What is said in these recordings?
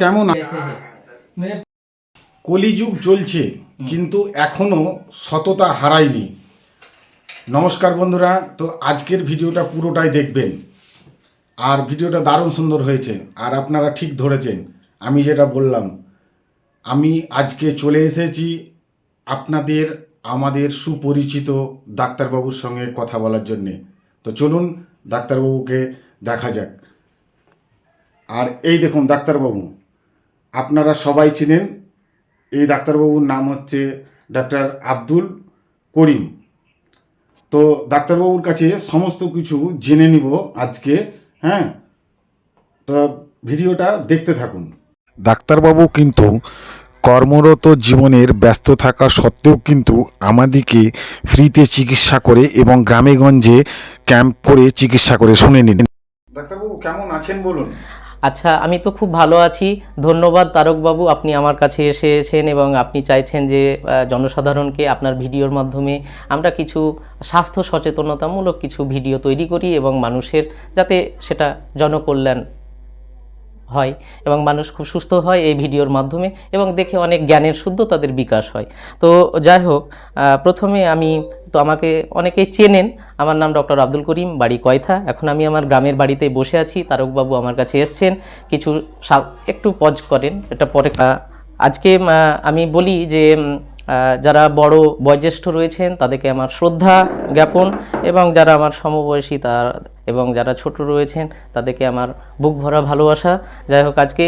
কেমন মানে কলিযুগ চলছে কিন্তু এখনও সততা হারায়নি। নমস্কার বন্ধুরা তো আজকের ভিডিওটা পুরোটাই দেখবেন। আর ভিডিওটা দারুণ সুন্দর হয়েছে আর আপনারা ঠিক ধরেছেন আমি যেটা বললাম। আমি আজকে চলে এসেছি আপনাদের আমাদের সুপরিচিত ডাক্তারবাবুর সঙ্গে কথা বলার জন্যে। তো চলুন ডাক্তারবাবুকে দেখা যাক। আর এই দেখুন ডাক্তারবাবু। আপনারা সবাই চিনেন এই ডাক্তারবাবুর নাম হচ্ছে ডাক্তার আব্দুল করিম। তো ডাক্তারবাবুর কাছে সমস্ত কিছু জেনে নিব আজকে হ্যাঁ? তো ভিডিওটা দেখতে থাকুন। ডাক্তারবাবু কিন্তু কর্মরত জীবনের ব্যস্ত থাকা সত্ত্বেও কিন্তু আমাদেরকে ফ্রিতে চিকিৎসা করে এবং গ্রামেগঞ্জে ক্যাম্প করে চিকিৎসা করে শুনে নিন। ডাক্তারবাবু কেমন আছেন বলুন? আচ্ছা আমি তো খুব ভালো আছি। ধন্যবাদ তারকবাবু, আপনি আমার কাছে এসেছেন এবং আপনি চাইছেন যে জনসাধারণকে আপনার ভিডিওর মাধ্যমে আমরা কিছু স্বাস্থ্য সচেতনতামূলক কিছু ভিডিও তৈরি করি এবং মানুষের যাতে সেটা জনকল্যাণ হয় এবং মানুষ খুব সুস্থ হয় এই ভিডিওর মাধ্যমে এবং দেখে অনেক জ্ঞানের শুদ্ধ তাদের বিকাশ হয়। তো যাই হোক প্রথমে আমি, তো আমাকে অনেকেই চেনেন। আমার নাম ডক্টর আব্দুল করিম, বাড়ি কয়থা। এখন আমি আমার গ্রামের বাড়িতে বসে আছি। তারকবাবু আমার কাছে এসছেন। কিছু একটু পজ করেন, এটা পরে আজকে আমি বলি যে যারা বড় বয়োজ্যেষ্ঠ রয়েছেন তাদেরকে আমার শ্রদ্ধা জ্ঞাপন এবং যারা আমার সমবয়সী তার এবং যারা ছোট রয়েছেন তাদেরকে আমার বুক ভরা ভালোবাসা। যাই হোক আজকে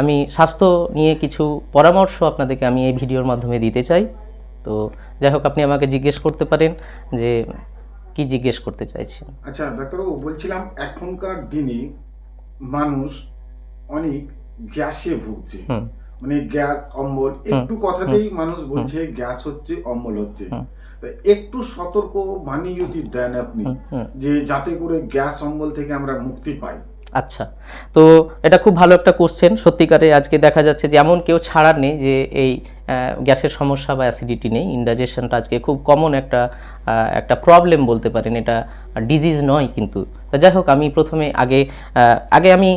আমি স্বাস্থ্য নিয়ে কিছু পরামর্শ আপনাদেরকে আমি এই ভিডিওর মাধ্যমে দিতে চাই। তো যাই হোক আপনি আমাকে জিজ্ঞেস করতে পারেন যে কি জিজ্ঞেস করতে চাইছেন। আচ্ছা ডাক্তারবাবু বলছিলাম এখনকার দিনে মানুষ অনেক গ্যাসে ভুগছে। হুম। মানে গ্যাস অম্বল একটু কথাতেই মানুষ বলছে গ্যাস হচ্ছে অম্বল হচ্ছে। একটু সতর্ক বাণী যদি দেন আপনি। যে যাতে করে গ্যাস অম্বল থেকে আমরা মুক্তি পাই। আচ্ছা তো এটা খুব ভালো একটা কোশ্চেন সত্যিকারে আজকে দেখা যাচ্ছে যে এমন কেউ ছাড়ার নেই যে এই গ্যাসের সমস্যা বা অ্যাসিডিটি নেই। ইন্ডাইজেশনটা আজকে খুব কমন একটা একটা প্রবলেম বলতে পারেন। এটা ডিজিজ নয় কিন্তু। তা যাই হোক আমি প্রথমে আগে আগে আমি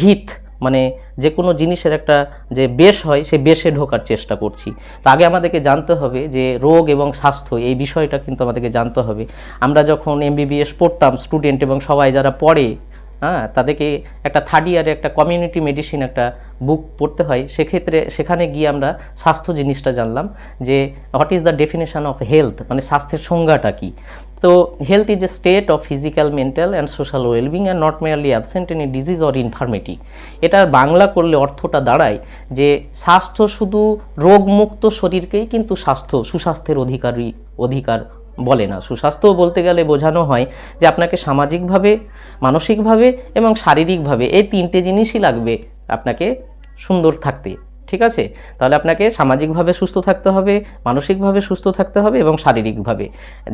ভিত। মানে যে কোনো জিনিসের একটা যে বেশ হয়, সে বেশে ঢোকার চেষ্টা করছি। তো আগে আমাদেরকে জানতে হবে যে রোগ এবং স্বাস্থ্য, এই বিষয়টা কিন্তু আমাদেরকে জানতে হবে। আমরা যখন এমবিবিএস পড়তাম স্টুডেন্ট এবং সবাই যারা পড়ে হ্যাঁ তাদেরকে একটা থার্ড ইয়ারে একটা কমিউনিটি মেডিসিন একটা বুক পড়তে হয়। সেক্ষেত্রে সেখানে গিয়ে আমরা স্বাস্থ্য জিনিসটা জানলাম যে what is the definition of health মানে স্বাস্থ্যের সংজ্ঞাটা কী? তো health is a state of physical mental and social wellbeing and not merely absent in a disease or infirmity এটার বাংলা করলে অর্থটা দাঁড়ায় যে স্বাস্থ্য শুধু রোগমুক্ত শরীরকেই কিন্তু স্বাস্থ্য, সুস্বাস্থ্যের অধিকারী, অধিকার বলে না। সুস্বাস্থ্য বলতে গেলে বোঝানো হয় যে আপনাকে সামাজিকভাবে, মানসিকভাবে এবং শারীরিকভাবে এই তিনটে জিনিসই লাগবে আপনাকে সুন্দর থাকতে। ঠিক আছে? তাহলে আপনাকে সামাজিকভাবে সুস্থ থাকতে হবে, মানসিকভাবে সুস্থ থাকতে হবে এবং শারীরিকভাবে।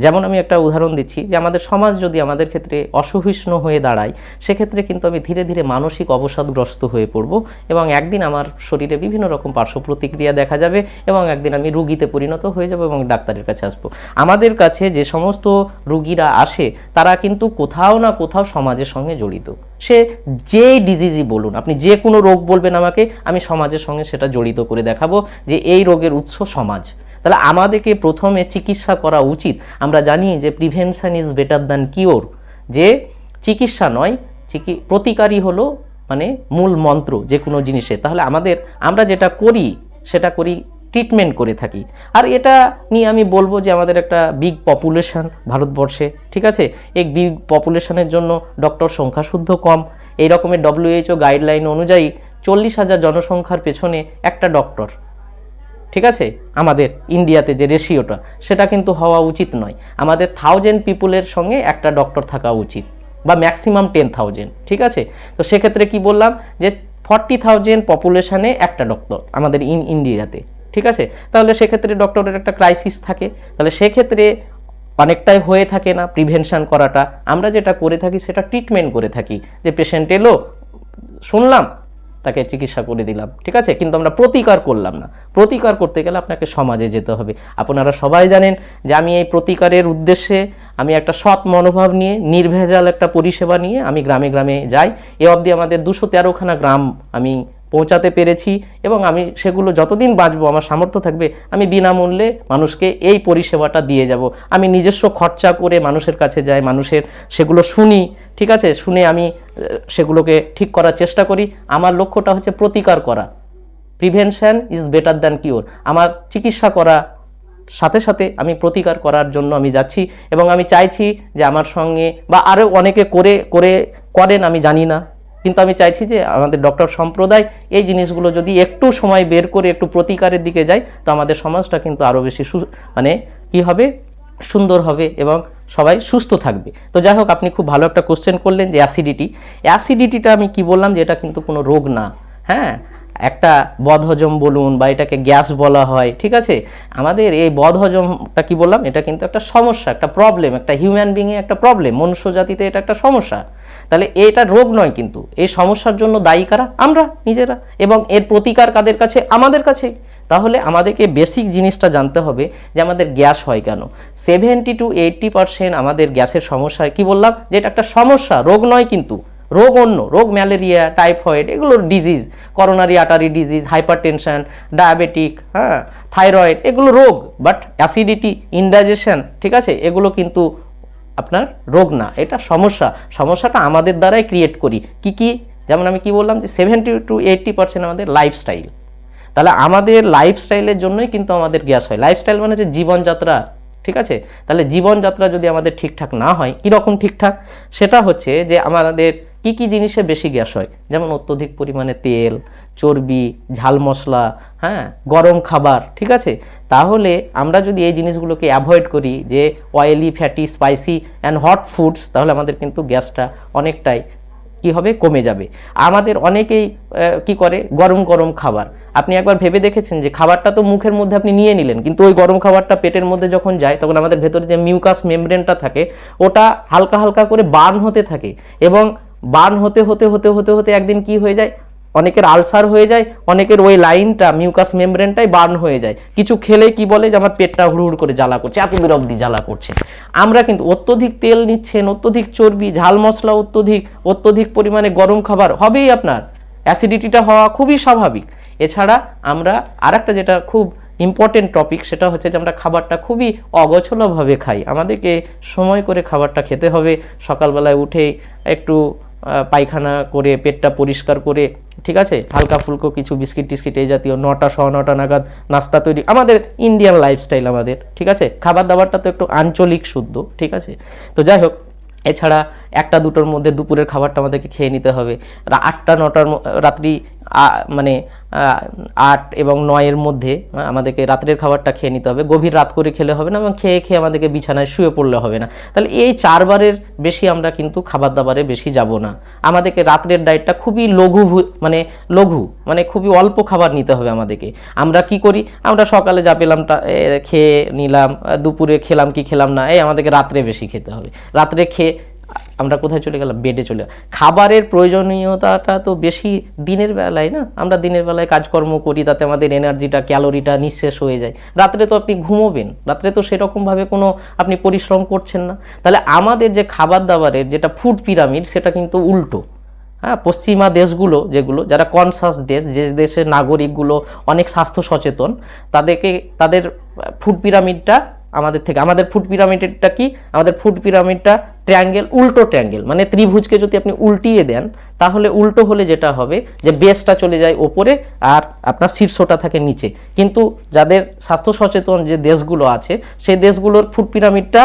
যেমন আমি একটা উদাহরণ দিচ্ছি যে আমাদের সমাজ যদি আমাদের ক্ষেত্রে অসহিষ্ণু হয়ে দাঁড়ায়, সেক্ষেত্রে কিন্তু আমি ধীরে ধীরে মানসিক অবসাদগ্রস্ত হয়ে পড়ব এবং একদিন আমার শরীরে বিভিন্ন রকম পার্শ্ব প্রতিক্রিয়া দেখা যাবে এবং একদিন আমি রুগীতে পরিণত হয়ে যাব এবং ডাক্তারের কাছে আসব। আমাদের কাছে যে সমস্ত রুগীরা আসে, তারা কিন্তু কোথাও না কোথাও সমাজের সঙ্গে জড়িত। সে যেই ডিজিজই বলুন, আপনি যে কোনো রোগ বলবেন আমাকে, আমি সমাজের সঙ্গে সেটা জড়িত করে দেখাবো যে এই রোগের উৎস সমাজ। তাহলে আমাদেরকে প্রথমে চিকিৎসা করা উচিত। আমরা জানি যে prevention is better than cure যে চিকিৎসা নয়, চিকি, প্রতিকারই হলো মানে মূল মন্ত্র যে কোনো জিনিসে। তাহলে আমাদের, আমরা যেটা করি, সেটা করি ট্রিটমেন্ট করে থাকি। আর এটা নিয়ে আমি বলব যে আমাদের একটা বিগ পপুলেশান ভারতবর্ষে, ঠিক আছে? এই বিগ পপুলেশানের জন্য ডক্টর সংখ্যা শুদ্ধ কম। এই রকমের ডব্লিউএইচও গাইডলাইন অনুযায়ী চল্লিশ হাজার জনসংখ্যার পেছনে একটা ডক্টর ঠিক আছে? আমাদের ইন্ডিয়াতে যে রেশিওটা সেটা কিন্তু হওয়া উচিত নয়। আমাদের থাউজেন্ড পিপুলের সঙ্গে একটা ডক্টর থাকা উচিত, বা ম্যাক্সিমাম টেন থাউজেন্ড ঠিক আছে? তো সেক্ষেত্রে কি বললাম যে ফর্টি থাউজেন্ড পপুলেশানে একটা ডক্টর আমাদের ইন ইন্ডিয়াতে ঠিক আছে? তাহলে সেক্ষেত্রে ডক্টরের একটা ক্রাইসিস থাকে। তাহলে সেক্ষেত্রে অনেকটাই হয়ে থাকে না প্রিভেনশান করাটা। আমরা যেটা করে থাকি সেটা ট্রিটমেন্ট করে থাকি। যে পেশেন্ট এলো, শুনলাম, তাকে চিকিৎসা করে দিলাম, ঠিক আছে? কিন্তু আমরা প্রতিকার করলাম না। প্রতিকার করতে গেলে আপনাকে সমাজে যেতে হবে। আপনারা সবাই জানেন যে আমি এই প্রতিকারের উদ্দেশ্যে আমি একটা সৎ মনোভাব নিয়ে, নির্ভেজাল একটা পরিষেবা নিয়ে আমি গ্রামে গ্রামে যাই। এ অবধি আমাদের দুশো তেরোখানা গ্রাম আমি পৌঁছাতে পেরেছি এবং আমি সেগুলো যতদিন বাঁচবো, আমার সামর্থ্য থাকবে, আমি বিনামূল্যে মানুষকে এই পরিষেবাটা দিয়ে যাব। আমি নিজস্ব খরচা করে মানুষের কাছে যাই, মানুষের সেগুলো শুনি, ঠিক আছে? শুনে আমি সেগুলোকে ঠিক করার চেষ্টা করি। আমার লক্ষ্যটা হচ্ছে প্রতিকার করা। Prevention is better than cure. আমার চিকিৎসা করা, সাথে সাথে আমি প্রতিকার করার জন্য আমি যাচ্ছি এবং আমি চাইছি যে আমার সঙ্গে বা আরও অনেকে করে করে করেন, আমি জানি না। কিন্তু আমি চাইছি যে আমাদের ডক্টর সম্প্রদায় এই জিনিসগুলো যদি একটু সময় বের করে একটু প্রতিকারের দিকে যায়, তো আমাদের সমাজটা কিন্তু আরও বেশি সু- মানে কী হবে? সুন্দর হবে এবং সবাই সুস্থ থাকবে। তো যাই হোক, আপনি খুব ভালো একটা কোশ্চেন করলেন যে অ্যাসিডিটি অ্যাসিডিটিটা আমি কি বললাম যে এটা কিন্তু কোনো রোগ না। হ্যাঁ? একটা বদহজম বলুন বা এটাকে গ্যাস বলা হয়, ঠিক আছে? আমাদের এই বদহজমটা কি বললাম? এটা কিন্তু একটা সমস্যা, একটা প্রবলেম একটা হিউম্যান বিংয়ে একটা প্রবলেম মনুষ্য জাতিতে এটা একটা সমস্যা। তাহলে এটা রোগ নয় কিন্তু, এই সমস্যার জন্য দায়ী কারা? আমরা, নিজেরা। এবং এর প্রতিকার কাদের কাছে? আমাদের কাছে। তাহলে আমাদেরকে বেসিক জিনিসটা জানতে হবে যে আমাদের গ্যাস হয় কেন। সেভেন্টি টু এইট্টি পার্সেন্ট আমাদের গ্যাসের সমস্যা, কি বললাম? যে এটা একটা সমস্যা, রোগ নয় কিন্তু। রোগ অন্য, রোগ ম্যালেরিয়া, টাইফয়েড, এগুলোর disease coronary artery disease hypertension diabetic হ্যাঁ থাইরয়েড এগুলো রোগ বাট অ্যাসিডিটি ইনডাইজেশন ঠিক আছে? এগুলো কিন্তু আপনার রোগ না, এটা সমস্যা। সমস্যাটা আমাদের দ্বারাই ক্রিয়েট করি। কি কি? যেমন আমি কি বললাম যে সেভেন্টি টু এইট্টি পার্সেন্ট আমাদের লাইফস্টাইল তাহলে আমাদের লাইফস্টাইলের জন্যই কিন্তু আমাদের গ্যাস হয়। লাইফস্টাইল মানে হচ্ছে জীবনযাত্রা, ঠিক আছে? তাহলে জীবনযাত্রা যদি আমাদের ঠিকঠাক না হয়, কীরকম ঠিকঠাক? সেটা হচ্ছে যে আমাদের কি কি জিনিসে বেশি গ্যাস হয়? যেমন অত্যধিক পরিমাণে তেল, চর্বি, ঝাল মশলা হ্যাঁ গরম খাবার, ঠিক আছে? তাহলে আমরা যদি এই জিনিসগুলোকে অ্যাভয়েড করি, যে oily fatty spicy and hot foods তাহলে আমাদের কিন্তু গ্যাসটা অনেকটাই কি হবে? কমে যাবে। আমাদের অনেকেই কি করে? গরম গরম খাবার। আপনি একবার ভেবে দেখেছেন যে খাবারটা তো মুখের মধ্যে আপনি নিয়ে নিলেন, কিন্তু ওই গরম খাবারটা পেটের মধ্যে যখন যায়, তখন আমাদের ভেতরে যে মিউকাস মেমব্রেনটা থাকে, ওটা হালকা হালকা করে বার্ন হতে থাকে এবং বার্ন হতে হতে হতে হতে হতে একদিন কি হয়ে যায়? অনেকের আলসার হয়ে যায়, অনেকের ওই লাইনটা, মিউকাস মেমব্রেনটাই বার্ন হয়ে যায়। কিছু খেলে কি বলে যে আমার পেটটা হুড় করে জ্বালা করছে, এত দূর অবধি জ্বালা করছে। আমরা কিন্তু অত্যধিক তেল নিচ্ছেন, অত্যধিক চর্বি, ঝাল মশলা অত্যধিক অত্যধিক পরিমাণে গরম খাবার হবেই আপনার। অ্যাসিডিটিটা হওয়া খুবই স্বাভাবিক। এছাড়া আমরা আরেকটা যেটা খুব ইম্পর্টেন্ট টপিক সেটা হচ্ছে যে আমরা খাবারটা খুবই অগোছলভাবে খাই। আমাদেরকে সময় করে খাবারটা খেতে হবে। সকালবেলায় উঠে একটু পায়খানা করে, পেটটা পরিষ্কার করে, ঠিক আছে? হালকা ফুলকো কিছু বিস্কিট টিস্কিট এই জাতীয় নটা সহ নটা নাগাদ নাস্তা তৈরি। আমাদের ইন্ডিয়ান লাইফস্টাইল আমাদের, ঠিক আছে? খাবার দাবারটা তো একটু আঞ্চলিক শুদ্ধ, ঠিক আছে? তো যাই হোক, এছাড়া একটা দুটোর মধ্যে দুপুরের খাবারটা আমাদেরকে খেয়ে নিতে হবে। আটটা, নটার রাত্রি মানে আট এবং নয়ের মধ্যে আমাদেরকে রাত্রের খাবারটা খেয়ে নিতে হবে। গভীর রাত করে খেলে হবে না এবং খেয়ে খেয়ে আমাদেরকে বিছানায় শুয়ে পড়লে হবে না। তাহলে এই চারবারের বেশি আমরা কিন্তু খাবার দাবারে বেশি যাব না। আমাদেরকে রাত্রের ডায়েটটা খুবই লঘু মানে লঘু মানে খুবই অল্প খাবার নিতে হবে আমাদেরকে। আমরা কি করি? আমরা সকালে যা পেলাম খেয়ে নিলাম দুপুরে খেলাম কি খেলাম না, এই আমাদেরকে রাত্রে বেশি খেতে হবে। রাত্রে খেয়ে আমরা কোথায় চলে গেলাম? বেডে চলে খাবারের প্রয়োজনীয়তাটা তো বেশি দিনের বেলায় না? আমরা দিনের বেলায় কাজকর্ম করি, তাতে আমাদের এনার্জিটা, ক্যালোরিটা নিঃশেষ হয়ে যায়। রাত্রে তো আপনি ঘুমোবেন। রাত্রে তো সেরকমভাবে কোনো আপনি পরিশ্রম করছেন না। তাহলে আমাদের যে খাবার দাবারের যেটা ফুড পিরামিড সেটা কিন্তু উল্টো। হ্যাঁ পশ্চিমা দেশগুলো যেগুলো, যারা কনসাস দেশ, যে দেশের নাগরিকগুলো অনেক স্বাস্থ্য সচেতন, তাদেরকে, তাদের ফুড পিরামিডটা আমাদের থেকে। আমাদের ফুড পিরামিডটা কি? আমাদের ফুড পিরামিডটা ট্রায়াঙ্গেল উল্টো ট্রায়াঙ্গেল মানে ত্রিভুজকে যদি আপনি উল্টিয়ে দেন, তাহলে উল্টো হলে যেটা হবে, যে বেসটা চলে যায় ওপরে আর আপনার শীর্ষটা থাকে নিচে। কিন্তু যাদের স্বাস্থ্য সচেতন যে দেশগুলো আছে, সেই দেশগুলোর ফুড পিরামিডটা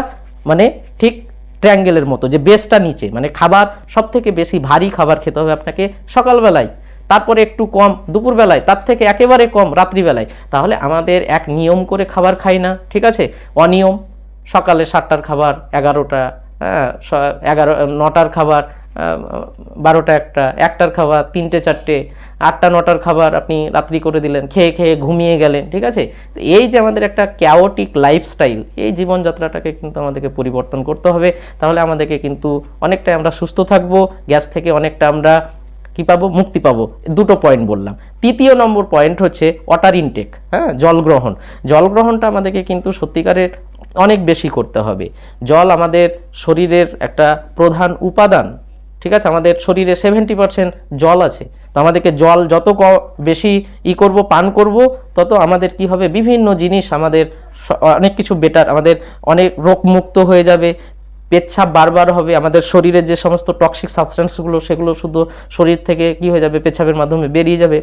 মানে ঠিক ট্রায়াঙ্গেলের মতো, যে বেসটা নিচে। মানে খাবার সব থেকে বেশি ভারী খাবার খেতে হবে আপনাকে সকালবেলায়। তারপরে একটু কম, দুপুরবেলায়, তার থেকে একেবারে কম, রাত্রিবেলায়। তাহলে আমাদের এক নিয়ম করে খাবার খাই না, ঠিক আছে? অনিয়ম, সকালে সাতটার খাবার, এগারোটা হ্যাঁ এগারো, নটার খাবার বারোটা একটা, একটার খাবার, তিনটে, চারটে, আটটা, নটার খাবার আপনি রাত্রি করে দিলেন, খেয়ে খেয়ে ঘুমিয়ে গেলেন, ঠিক আছে? তো এই যে আমাদের একটা ক্যাওটিক লাইফস্টাইল এই জীবনযাত্রাটাকে কিন্তু আমাদেরকে পরিবর্তন করতে হবে। তাহলে আমাদেরকে কিন্তু অনেকটাই আমরা সুস্থ থাকব, গ্যাস থেকে অনেকটা আমরা কি পাবো? মুক্তি পাবো। দুটো পয়েন্ট বললাম। তৃতীয় নম্বর পয়েন্ট হচ্ছে ওয়াটার ইনটেক হ্যাঁ? জল গ্রহণ। জল গ্রহণটা আমাদেরকে কিন্তু সত্যিকারের অনেক বেশি করতে হবে। জল আমাদের শরীরের একটা প্রধান উপাদান, ঠিক আছে? আমাদের শরীরে সেভেন্টি পার্সেন্ট জল আছে। তো আমাদেরকে জল যত ক- বেশি ই করব, পান করব, তত আমাদের কি হবে? বিভিন্ন জিনিস আমাদের অনেক কিছু বেটার আমাদের অনেক রোগমুক্ত হয়ে যাবে। পেচ্ছাপ বারবার হবে, আমাদের শরীরের যে সমস্ত টক্সিক সাবস্টেন্সগুলো সেগুলো শুধু শরীর থেকে কি হয়ে যাবে? পেচ্ছাপের মাধ্যমে বেরিয়ে যাবে।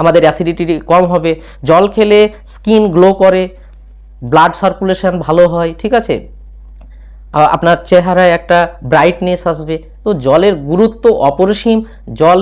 আমাদের অ্যাসিডিটি কম হবে। জল খেলে স্কিন গ্লো করে ব্লাড সার্কুলেশন ভালো হয়, ঠিক আছে? আপনার চেহারায় একটা ব্রাইটনেস আসবে। তো জলের গুরুত্ব অপরিসীম। জল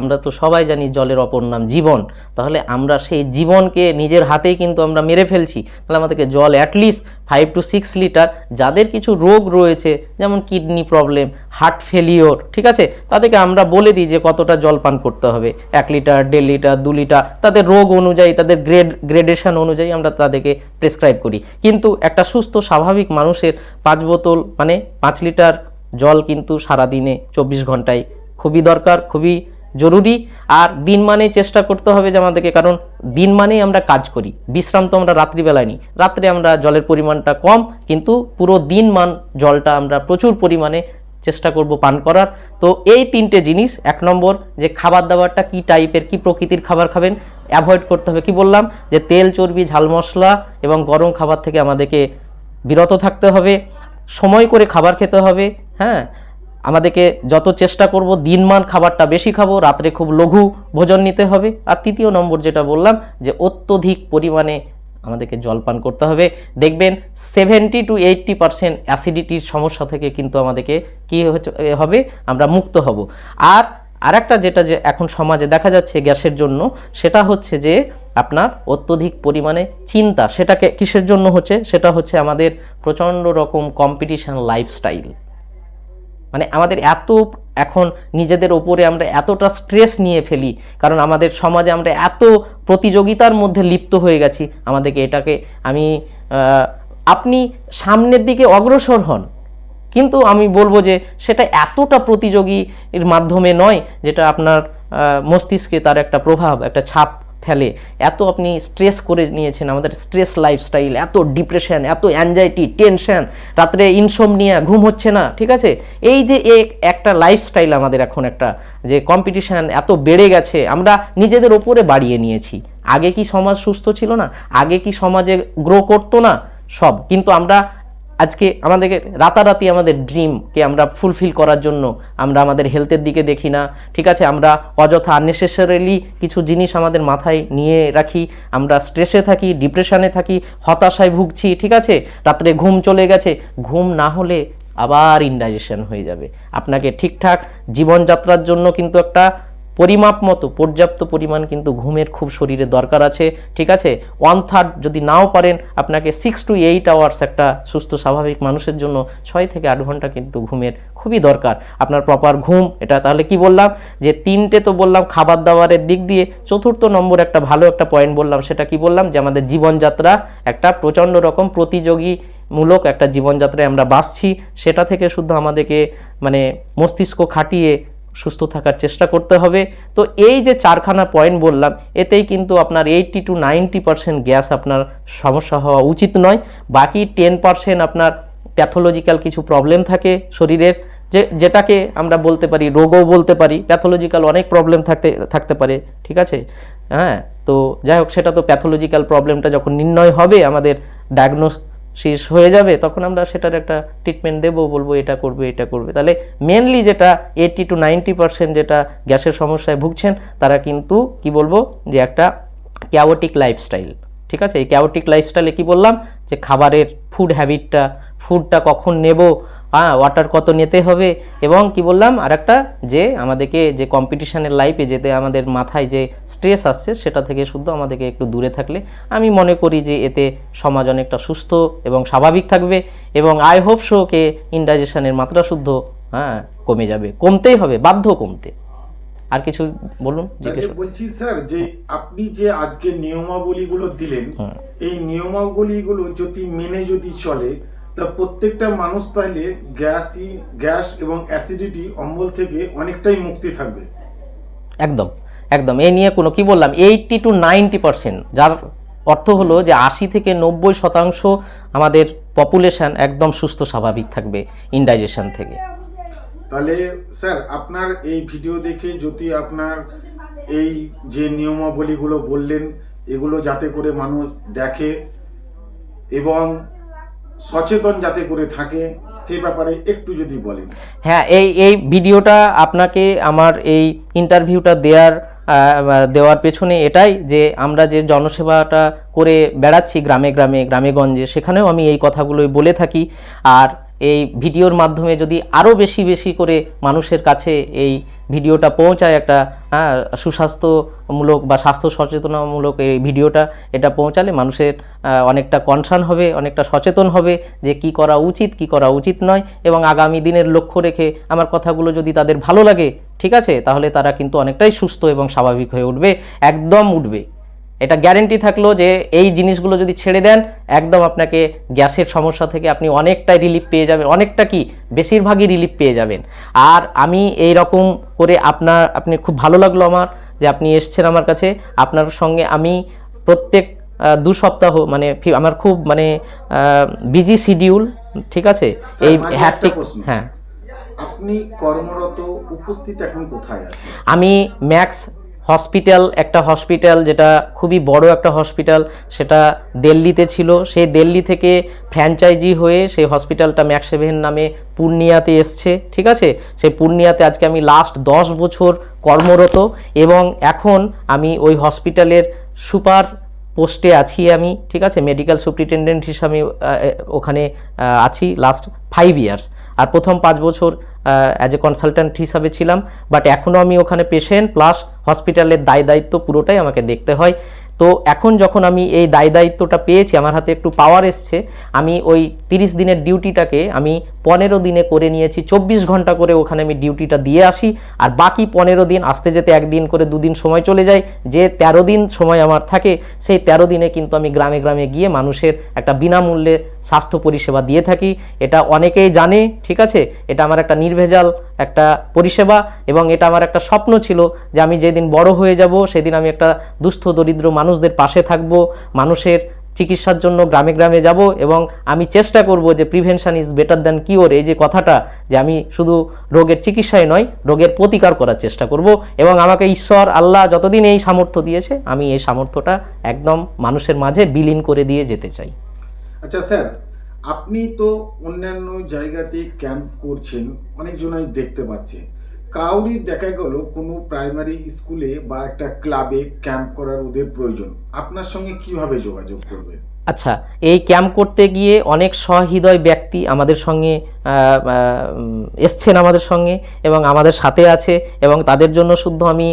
আমরা তো সবাই জানি জলের অপর নাম জীবন। তাহলে আমরা সেই জীবনকে নিজের হাতেই কিন্তু আমরা মেরে ফেলছি। তাহলে আমাদেরকে জল at least five to six litre যাদের কিছু রোগ রয়েছে, যেমন কিডনি প্রবলেম হার্ট ফেলিওর ঠিক আছে? তাদেরকে আমরা বলে দিই যে কতটা জল পান করতে হবে। এক লিটার দেড় লিটার দু লিটার তাদের রোগ অনুযায়ী, তাদের গ্রেড গ্রেডেশন অনুযায়ী আমরা তাদেরকে প্রেসক্রাইব করি। কিন্তু একটা সুস্থ, স্বাভাবিক মানুষের পাঁচ বোতল মানে পাঁচ লিটার জল কিন্তু সারাদিনে চব্বিশ ঘন্টায় খুবই দরকার, খুবই জরুরি আর দিন মানেই চেষ্টা করতে হবে যে আমাদেরকে, কারণ দিন মানেই আমরা কাজ করি। বিশ্রাম তো আমরা রাত্রিবেলায় নিই। রাত্রে আমরা জলের পরিমাণটা কম, কিন্তু পুরো দিন মান জলটা আমরা প্রচুর পরিমাণে চেষ্টা করব পান করার। তো এই তিনটে জিনিস, এক নম্বর যে খাবার দাবারটা কি টাইপের, কি প্রকৃতির খাবার খাবেন, অ্যাভয়েড করতে হবে। কি বললাম? যে তেল, চর্বি, ঝাল মশলা এবং গরম খাবার থেকে আমাদেরকে বিরত থাকতে হবে। সময় করে খাবার খেতে হবে হ্যাঁ? আমাদেরকে যত চেষ্টা করব, দিনমান খাবারটা বেশি খাব, রাত্রে খুব লঘু ভোজন নিতে হবে। আর তৃতীয় নম্বর যেটা বললাম, যে অত্যধিক পরিমাণে আমাদেরকে জল পান করতে হবে। দেখবেন সেভেন্টি টু এইট্টি পারসেন্ট অ্যাসিডিটির সমস্যা থেকে কিন্তু আমাদেরকে কী হবে, আমরা মুক্ত হব। আর আরেকটা যেটা যে এখন সমাজে দেখা যাচ্ছে গ্যাসের জন্য, সেটা হচ্ছে যে আপনার অত্যধিক পরিমাণে চিন্তা, সেটাকে কিসের জন্য হচ্ছে? সেটা হচ্ছে আমাদের প্রচণ্ড রকম কম্পিটিশন লাইফস্টাইল মানে আমাদের এত এখন নিজেদের ওপরে আমরা এতটা স্ট্রেস নিয়ে ফেলি, কারণ আমাদের সমাজে আমরা এত প্রতিযোগিতার মধ্যে লিপ্ত হয়ে গেছি, আমাদেরকে এটাকে আমি আপনি সামনের দিকে অগ্রসর হন। কিন্তু আমি বলব যে সেটা এতটা প্রতিযোগীর মাধ্যমে নয়, যেটা আপনার মস্তিষ্কে তার একটা প্রভাব, একটা ছাপ ফেলে, এত আপনি স্ট্রেস করে নিয়েছেন আমাদের স্ট্রেস লাইফস্টাইল এত ডিপ্রেশন এত অ্যাংজাইটি টেনশন রাত্রে ইনসোমনিয়া ঘুম হচ্ছে না, ঠিক আছে? এই যে এক একটা লাইফস্টাইল আমাদের এখন একটা যে কম্পিটিশান এত বেড়ে গেছে, আমরা নিজেদের ওপরে বাড়িয়ে নিয়েছি। আগে কি সমাজ সুস্থ ছিল না? আগে কি সমাজে গ্রো করতো না? সব। কিন্তু আমরা আজকে আমাদেরকে রাতারাতি আমাদের ড্রিমকে আমরা ফুলফিল করার জন্য আমরা আমাদের হেলথের দিকে দেখি না। ঠিক আছে, আমরা অযথা আননেসেসারিলি কিছু জিনিস আমাদের মাথায় নিয়ে রাখি, আমরা স্ট্রেসে থাকি ডিপ্রেশনে থাকি, হতাশায় ভুগছি, ঠিক আছে? রাত্রে ঘুম চলে গেছে, ঘুম না হলে আবার ইনডাইজেশন হয়ে যাবে। আপনাকে ঠিকঠাক জীবনযাত্রার জন্য কিন্তু একটা পরিমাপ মতো, পর্যাপ্ত পরিমাণ কিন্তু ঘুমের খুব শরীরে দরকার আছে, ঠিক আছে? ওয়ান থার্ড যদি নাও পারেন, আপনাকে সিক্স টু এইট আওয়ার্স একটা সুস্থ, স্বাভাবিক মানুষের জন্য ছয় থেকে আট ঘণ্টা কিন্তু ঘুমের খুবই দরকার। আপনার প্রপার ঘুম, এটা তাহলে কি বললাম? যে তিনটে তো বললাম, খাবার দাবারের দিক দিয়ে। চতুর্থ নম্বর একটা ভালো একটা পয়েন্ট বললাম, সেটা কি বললাম? যে আমাদের জীবনযাত্রা একটা প্রচণ্ড রকম প্রতিযোগী মূলক একটা জীবনযাত্রায় আমরা বাঁচছি। সেটা থেকে শুদ্ধ আমাদেরকে মানে মস্তিষ্ক খাটিয়ে সুস্থ থাকার চেষ্টা করতে হবে। তো এই যে চারখানা পয়েন্ট বললাম, এতেই কিন্তু আপনার eighty to ninety percent gas আপনার সমস্যা হওয়া উচিত নয়। বাকি টেন পার্সেন্ট আপনার প্যাথোলজিক্যাল কিছু প্রবলেম থাকে শরীরের, যে, যেটাকে আমরা বলতে পারি, রোগও বলতে পারি প্যাথোলজিক্যাল অনেক প্রবলেম থাকতে থাকতে পারে, ঠিক আছে? হ্যাঁ তো যাই হোক, সেটা তো প্যাথোলজিক্যাল প্রবলেমটা যখন নির্ণয় হবে আমাদের ডায়াগনোসিস হয়ে যাবে, তখন আমরা সেটার একটা ট্রিটমেন্ট দেবো, বলব এটা করবে এটা করবে। তাহলে মেনলি যেটা এইটি টু নাইনটি পার্সেন্ট যেটা গ্যাসের সমস্যায় ভুগছেন, তারা কিন্তু কি বলব, যে একটা ক্যাওটিক লাইফস্টাইল ঠিক আছে? এই ক্যাওটিক লাইফস্টাইলে কি বললাম? যে খাবারের ফুড হ্যাবিটটা ফুডটা কখন নেব হ্যাঁ ওয়াটার কত নিতে হবে? এবং কি বললাম আরেকটা যে আমাদেরকে যে কম্পিটিশানের লাইফে যেতে আমাদের মাথায় যে স্ট্রেস আসছে সেটা থেকে শুদ্ধ আমাদেরকে একটু দূরে থাকলে আমি মনে করি যে এতে সমাজ অনেকটা সুস্থ এবং স্বাভাবিক থাকবে এবং আই হোপ শোকে ইনডাইজেশনের মাত্রা শুদ্ধ হ্যাঁ কমে যাবে। কমতেই হবে বাধ্য কমতে। আর কিছু বলুন বলছি স্যার যে আপনি যে আজকে নিয়মাবলীগুলো দিলেন এই নিয়মাবলীগুলো যদি মেনে যদি চলে তা প্রত্যেকটা মানুষ তাহলে গ্যাসই গ্যাস এবং অ্যাসিডিটি অম্বল থেকে অনেকটাই মুক্তি থাকবে। একদম একদম। এই নিয়ে কোনো কি বললাম? এইটটি টু নাইনটি পার্সেন্ট যার অর্থ হলো যে আশি থেকে নব্বই শতাংশ আমাদের পপুলেশান একদম সুস্থ স্বাভাবিক থাকবে ইনডাইজেশন থেকে। তাহলে স্যার আপনার এই ভিডিও দেখে যদি আপনার এই যে নিয়মাবলীগুলো বললেন এগুলো যাতে করে মানুষ দেখে এবং সচেতন যাতে করে থাকে, সে ব্যাপারে একটু যদি বলেন। হ্যাঁ এই এই ভিডিওটা আপনাকে আমার এই ইন্টারভিউটা দেওয়ার দেওয়ার পেছনে এটাই যে আমরা যে জনসেবাটা করে বেড়াচ্ছি গ্রামে গ্রামে গ্রামেগঞ্জে সেখানেও আমি এই কথাগুলোই বলে থাকি। আর এই ভিডিওর মাধ্যমে যদি আরও বেশি বেশি করে মানুষের কাছে এই ভিডিওটা পৌঁছায় একটা হ্যাঁ, সুস্বাস্থ্যমূলক বা স্বাস্থ্য সচেতনামূলক এই ভিডিওটা এটা পৌঁছালে মানুষের অনেকটা কনসার্ন হবে অনেকটা সচেতন হবে যে কি করা উচিত কি করা উচিত নয় এবং আগামী দিনের লক্ষ্য রেখে আমার কথাগুলো যদি তাদের ভালো লাগে ঠিক আছে? তাহলে তারা কিন্তু অনেকটাই সুস্থ এবং স্বাভাবিক হয়ে উঠবে একদম উঠবে। এটা গ্যারেন্টি থাকল যে এই জিনিসগুলো যদি ছেড়ে দেন একদম আপনাকে গ্যাসের সমস্যা থেকে আপনি অনেকটাই রিলিফ পেয়ে যাবেন অনেকটা কি বেশিরভাগই রিলিফ পেয়ে যাবেন। আর আমি এই রকম করে আপনার আপনি খুব ভালো লাগল আমার যে আপনি এসছেন আমার কাছে। আপনার সঙ্গে আমি প্রত্যেক দু সপ্তাহ মানে আমার খুব মানে বিজি শিডিউল ঠিক আছে? এই প্রশ্ন। হ্যাঁ। আপনি কর্মরত উপস্থিত এখন কোথায় আছেন? আমি ম্যাক্স হসপিটাল, একটা হসপিটাল যেটা খুবই বড় একটা হসপিটাল, সেটা দিল্লিতে ছিল। সেই দিল্লি থেকে ফ্র্যাঞ্চাইজি হয়ে সেই হসপিটালটা ম্যাক্স সেভেন নামে পূর্ণিয়াতে এসছে, ঠিক আছে? সেই পূর্ণিয়াতে আজকে আমি লাস্ট দশ বছর কর্মরত এবং এখন আমি ওই হসপিটালের সুপার পোস্টে আছি আমি, ঠিক আছে? মেডিকেল সুপ্রিটেন্ডেন্ট হিসাবে ওখানে আছি লাস্ট ফাইভ ইয়ার্স আর প্রথম পাঁচ বছর অ্যাজ এ কনসালট্যান্ট হিসাবে ছিলাম বাট এখনও আমি ওখানে পেশেন্ট প্লাস হসপিটালের দায় দায়িত্ব পুরোটাই আমাকে দেখতে হয়। তো এখন যখন আমি এই দায় দায়িত্বটা পেয়েছি, আমার হাতে একটু পাওয়ার এসছে, আমি ওই তিরিশ দিনের ডিউটিটাকে আমি পনেরো দিনে করে নিয়েছি, চব্বিশ ঘণ্টা করে ওখানে আমি ডিউটিটা দিয়ে আসি, আর বাকি পনেরো দিন আসতে যেতে একদিন করে দুদিন সময় চলে যায়, যে তেরো দিন সময় আমার থাকে, সেই তেরো দিনে কিন্তু আমি গ্রামে গ্রামে গিয়ে মানুষের একটা বিনামূল্যে স্বাস্থ্য পরিষেবা দিয়ে থাকি। এটা অনেকেই জানে, ঠিক আছে? এটা আমার একটা নির্ভেজাল একটা পরিষেবা এবং এটা আমার একটা স্বপ্ন ছিল যে আমি যেদিন বড় হয়ে যাব, সেদিন আমি একটা দুস্থ, দরিদ্র মানুষদের পাশে থাকব, মানুষের চিকিৎসার জন্য গ্রামে গ্রামে যাব এবং আমি চেষ্টা করব যে prevention is better than cure. এই যে কথাটা যে আমি শুধু রোগের চিকিৎসাই নয়, রোগের প্রতিকার করার চেষ্টা করব এবং আমাকে ঈশ্বর, আল্লাহ যতদিন এই সামর্থ্য দিয়েছে, আমি এই সামর্থ্যটা একদম মানুষের মাঝে বিলীন করে দিয়ে যেতে চাই। আচ্ছা স্যার, আপনি তো অন্যান্য জায়গাতে ক্যাম্প করছেন, অনেকজনাই দেখতে পাচ্ছে। কাউরি দেখা গেল কোনো প্রাইমারি স্কুলে বা একটা ক্লাবে ক্যাম্প করার ওদের প্রয়োজন। আপনার সঙ্গে কীভাবে যোগাযোগ করবে? আচ্ছা এই ক্যাম্প করতে গিয়ে অনেক সহৃদয় ব্যক্তি আমাদের সঙ্গে এসছেন আমাদের সঙ্গে এবং আমাদের সাথে আছে এবং তাদের জন্য শুদ্ধ আমি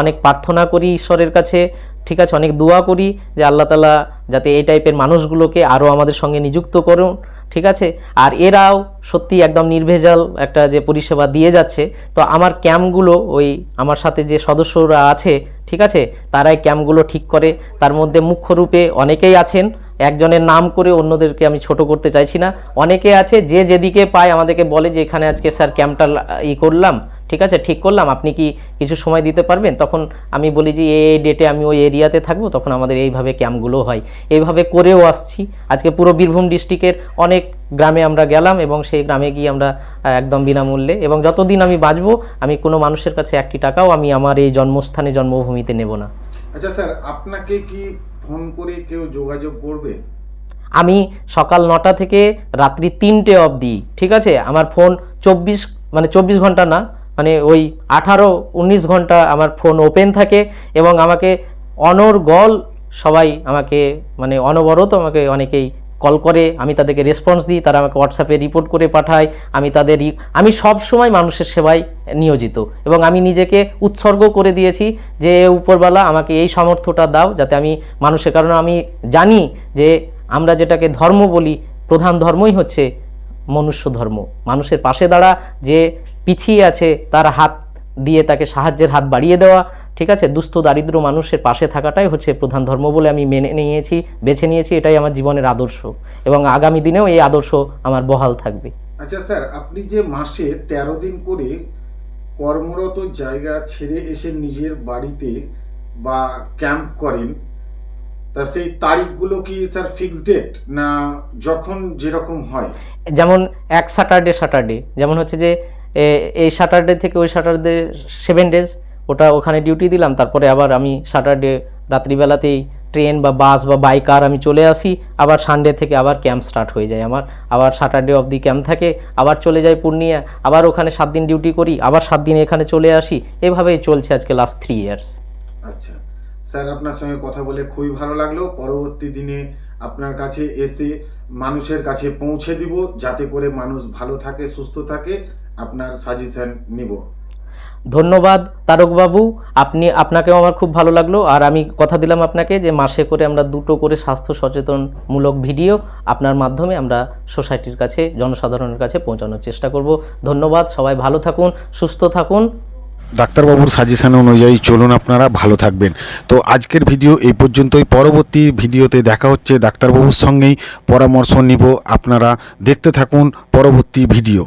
অনেক প্রার্থনা করি ঈশ্বরের কাছে। ঠিক আছে, অনেক দোয়া করি যে আল্লাহ তালা যাতে এই টাইপের মানুষগুলোকে আরও আমাদের সঙ্গে নিযুক্ত করুন, ঠিক আছে? আর এরাও সত্যি একদম নির্ভেজাল একটা যে পরিষেবা দিয়ে যাচ্ছে। তো আমার ক্যাম্পগুলো ওই আমার সাথে যে সদস্যরা আছে, ঠিক আছে? তারাই ক্যাম্পগুলো ঠিক করে। তার মধ্যে মুখ্য রূপে অনেকেই আছেন, একজনের নাম করে অন্যদেরকে আমি ছোট করতে চাইছি না। অনেকে আছে, যে যেদিকে পায় আমাদেরকে বলে যে, এখানে আজকে স্যার ক্যাম্পটা ই করলাম। ঠিক আছে ঠিক করলাম আপনি কি কিছু সময় দিতে পারবেন? তখন আমি বলি যে এই ডেটে আমি ওই এরিয়াতে থাকব তখন আমাদের এইভাবে ক্যাম্পগুলো হয়। এইভাবে করেও আসছি। আজকে পুরো বীরভূম ডিস্ট্রিক্টের অনেক গ্রামে আমরা গেলাম এবং সেই গ্রামে গিয়ে আমরা একদম বিনামূল্যে এবং যতদিন আমি বাঁচবো আমি কোনো মানুষের কাছে একটি টাকাও আমি আমার এই জন্মস্থানে জন্মভূমিতে নেব না। আচ্ছা স্যার আপনাকে কি ফোন করে কেউ যোগাযোগ করবে? আমি সকাল নটা থেকে রাত্রি তিনটে অবধি ঠিক আছে? আমার ফোন চব্বিশ মানে চব্বিশ ঘণ্টা না মানে ওই আঠারো, উনিশ ঘণ্টা আমার ফোন ওপেন থাকে এবং আমাকে অনর্গল সবাই আমাকে মানে অনবরত আমাকে অনেকেই কল করে, আমি তাদেরকে রেসপন্স দিই, তারা আমাকে হোয়াটসঅ্যাপে রিপোর্ট করে পাঠায়, আমি তাদের আমি সব সময় মানুষের সেবায় নিয়োজিত এবং আমি নিজেকে উৎসর্গ করে দিয়েছি যে উপরবেলা আমাকে এই সামর্থ্যটা দাও যাতে আমি মানুষের, কারণে আমি জানি যে আমরা যেটাকে ধর্ম বলি, প্রধান ধর্মই হচ্ছে মনুষ্য ধর্ম। মানুষের পাশে দাঁড়া যে পিছিয়ে আছে তার হাত দিয়ে তাকে সাহায্যের হাত বাড়িয়ে দেওয়া ঠিক আছে? দুস্থ দারিদ্র মানুষের পাশে থাকাটাই হচ্ছে প্রধান ধর্ম বলে আমি মেনে নিয়েছি বেছে নিয়েছি এটাই আমার জীবনের আদর্শ। এবং আগামী দিনেও এই আদর্শ আমার বহাল থাকবে। আচ্ছা স্যার আপনি যে মাসে তেরো দিন করে কর্মরত জায়গা ছেড়ে এসে নিজের বাড়িতে বা ক্যাম্প করেন তা সেই তারিখগুলো কি স্যার ফিক্সড ডেট? না যখন যেরকম হয়? যেমন এক স্যাটারডে স্যাটারডে যেমন হচ্ছে যে এই স্যাটারডে থেকে ওই স্যাটারডে সেভেন ডেজ ওটা ওখানে ডিউটি দিলাম, তারপরে আবার আমি স্যাটারডে রাত্রিবেলাতেই ট্রেন বা বাস বা বাই কার আমি চলে আসি, আবার সানডে থেকে আবার ক্যাম্প স্টার্ট হয়ে যায় আমার। আবার স্যাটারডে অবধি ক্যাম্প থাকে, আবার চলে যাই পূর্ণিয়া, আবার ওখানে সাত দিন ডিউটি করি, আবার সাত দিন এখানে চলে আসি, এভাবেই চলছে আজকে লাস্ট থ্রি ইয়ার্স আচ্ছা স্যার আপনার সঙ্গে কথা বলে খুবই ভালো লাগল। পরবর্তী দিনে আপনার কাছে এসে মানুষের কাছে পৌঁছে দিব, যাতে করে মানুষ ভালো থাকে, সুস্থ থাকে। আপনার সাজেশন নিব। ধন্যবাদ তারকবাবু আপনি আপনাকেও আমার খুব ভালো লাগল। আর আমি কথা দিলাম আপনাকে যে মাসে করে আমরা দুটো করে স্বাস্থ্য সচেতনমূলক ভিডিও আপনার মাধ্যমে আমরা সোসাইটির কাছে জনসাধারণের কাছে পৌঁছানোর চেষ্টা করব। ধন্যবাদ সবাই ভালো থাকুন সুস্থ থাকুন। ডাক্তারবাবুর সাজেশন অনুযায়ী চলুন আপনারা ভালো থাকবেন। তো আজকের ভিডিও এই পর্যন্তই। পরবর্তী ভিডিওতে দেখা হচ্ছে ডাক্তারবাবুর সঙ্গেই পরামর্শ নিব। আপনারা দেখতে থাকুন পরবর্তী ভিডিও।